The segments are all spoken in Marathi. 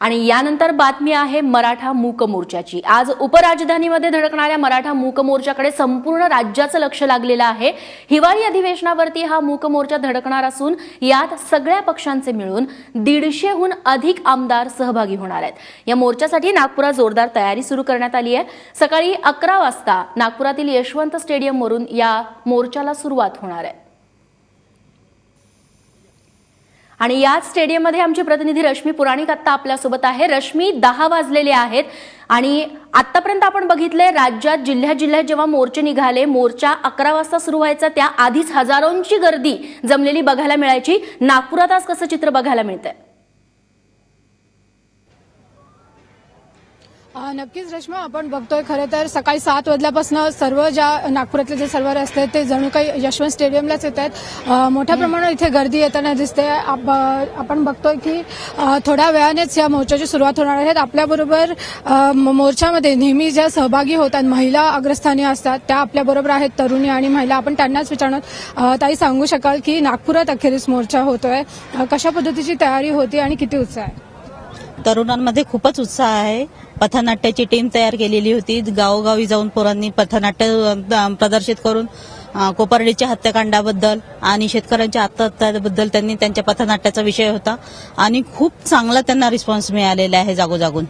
आणि यानंतर बातमी आहे मराठा मूक मोर्चाची आज उपराजधानीमध्ये धडकणाऱ्या मराठा मूक मोर्चाकडे संपूर्ण राज्याचं लक्ष लागलेलं आहे. हिवाळी अधिवेशनावरती हा मूक मोर्चा धडकणार असून यात सगळ्या पक्षांचे मिळून दीडशेहून अधिक आमदार सहभागी होणार आहेत. या मोर्चासाठी नागपुरात जोरदार तयारी सुरू करण्यात आली आहे. सकाळी अकरा वाजता नागपुरातील यशवंत स्टेडियमवरून या मोर्चाला सुरुवात होणार आहे. आणि याच स्टेडियममध्ये आमची प्रतिनिधी रश्मी पुराणिक आत्ता आपल्यासोबत आहे. रश्मी दहा वाजलेले आहेत आणि आतापर्यंत आपण बघितलंय राज्यात जिल्ह्यात जिल्ह्यात जेव्हा मोर्चे निघाले मोर्चा अकरा वाजता सुरू व्हायचा त्या आधीच हजारोंची गर्दी जमलेली बघायला मिळायची. नागपुरात आज कसं चित्र बघायला मिळतंय? नक्कीच रेश्मा आपण बघतोय खरं तर सकाळी सात वाजल्यापासून सर्व ज्या नागपुरातले जे सर्व रस्ते आहेत ते जणू काही यशवंत स्टेडियमलाच येत आहेत. मोठ्या प्रमाणात इथे गर्दी येताना दिसते. आप- आपण बघतोय की थोड्या वेळानेच या मोर्चाची सुरुवात होणार आहे. आपल्याबरोबर मोर्चामध्ये नेहमी ज्या सहभागी होतात महिला अग्रस्थानी असतात त्या आपल्याबरोबर आहेत तरुणी आणि महिला. आपण त्यांनाच विचारणार ताई सांगू शकाल की नागपुरात अखेरीस मोर्चा होतोय. कशा पद्धतीची तयारी होती आणि किती उत्साह आहे? तरुणांमध्ये खूपच उत्साह आहे. पथनाट्याची टीम तयार केलेली होती. गावोगावी जाऊन पोरांनी पथनाट्य प्रदर्शित करून कोपर्डीच्या हत्याकांडाबद्दल आणि शेतकऱ्यांच्या आत्महत्याबद्दल त्यांनी त्यांच्या पथनाट्याचा विषय होता. आणि खूप चांगला त्यांना रिस्पॉन्स मिळालेला आहे जागोजागून.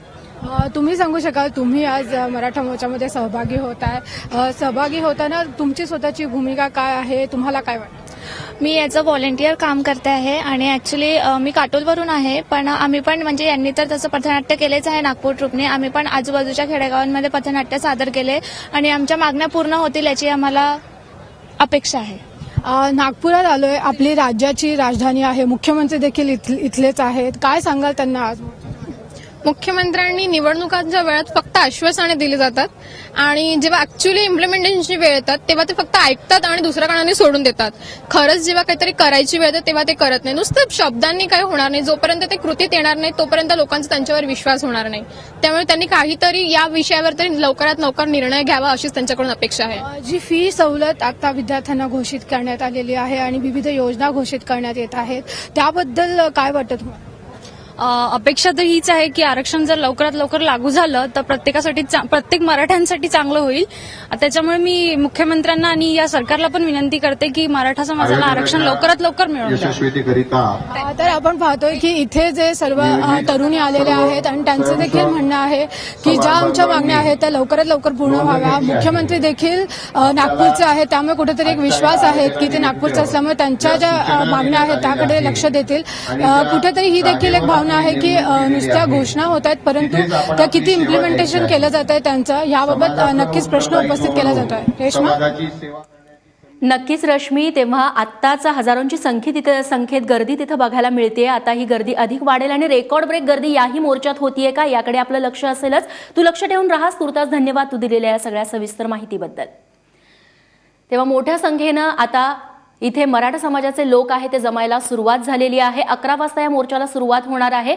तुम्ही सांगू शकाल तुम्ही आज मराठा मोर्चामध्ये सहभागी होत आहे सहभागी होताना तुमची स्वतःची भूमिका काय आहे? तुम्हाला काय वाटतं? मी याचं व्हॉलेंटियर काम करते आहे आणि ऍक्च्युली मी काटोलवरून आहे पण आम्ही पण म्हणजे यांनी तर तसं पथनाट्य केलेच आहे नागपूर ट्रूपने आम्ही पण आजूबाजूच्या खेडेगावांमध्ये पथनाट्य सादर केले आणि आमच्या मागण्या पूर्ण होतील याची आम्हाला अपेक्षा आहे. नागपुरात आलोय. आपली राज्याची राजधानी आहे. मुख्यमंत्री देखील इथ- इथलेच आहेत. काय सांगाल त्यांना आज? मुख्यमंत्र्यांनी निवडणुकांच्या वेळात फक्त आश्वासने दिली जातात आणि जेव्हा ऍक्च्युली इम्प्लिमेंटेशनची वेळ येतात तेव्हा ते फक्त ऐकतात आणि दुसऱ्या कारणाने सोडून देतात. खरंच जेव्हा काहीतरी करायची वेळ येते तेव्हा ते करत नाही. नुसतं शब्दांनी काही होणार नाही. जोपर्यंत ते कृतीत येणार नाही तोपर्यंत लोकांचा त्यांच्यावर विश्वास होणार नाही. त्यामुळे त्यांनी काहीतरी या विषयावर तरी लवकरात लवकर निर्णय घ्यावा अशीच त्यांच्याकडून अपेक्षा आहे. जी फी सवलत आता विद्यार्थ्यांना घोषित करण्यात आलेली आहे आणि विविध योजना घोषित करण्यात येत आहेत त्याबद्दल काय वाटत तुम्हाला? अपेक्षा तर हीच आहे की आरक्षण जर लवकरात लवकर लागू झालं तर प्रत्येकासाठी प्रत्येक मराठ्यांसाठी चांगलं होईल. त्याच्यामुळे मी मुख्यमंत्र्यांना आणि या सरकारला पण विनंती करते की मराठा समाजाला आरक्षण लवकरात लवकर मिळवून तर आपण पाहतोय की इथे जे सर्व तरुणी आलेले आहेत आणि त्यांचं देखील म्हणणं आहे की ज्या आमच्या मागण्या आहेत त्या लवकरात लवकर पूर्ण व्हाव्या. मुख्यमंत्री देखील नागपूरचे आहेत. त्यामुळे कुठेतरी एक विश्वास आहे की ते नागपूरचे असल्यामुळे त्यांच्या ज्या मागण्या आहेत त्याकडे लक्ष देतील. कुठेतरी ही देखील एक भावना आहे की नुसत्या घोषणा होत आहेत परंतु त्या किती इम्प्लिमेंटेशन केलं जात आहे त्यांचं याबाबत नक्कीच प्रश्न उपस्थित केला जातोय रेश्मा? समाजाची सेवा नक्कीच रश्मी तेव्हा आत्ताचा हजारोंची संख्येत तिथे संख्येत गर्दी तिथं बघायला मिळते आता ही गर्दी अधिक वाढेल आणि रेकॉर्ड ब्रेक गर्दी याही मोर्चात होतीये का? याकडे आपलं लक्ष असेलच. तू लक्ष ठेवून राहास. तुर्तास धन्यवाद तू दिलेल्या या सगळ्या सविस्तर माहितीबद्दल. तेव्हा मोठ्या संख्येनं आता इथे मराठा समाजाचे लोक आहे ते जमायला सुरुवात झालेली आहे. अकरा वाजता या मोर्चाला सुरुवात होणार आहे.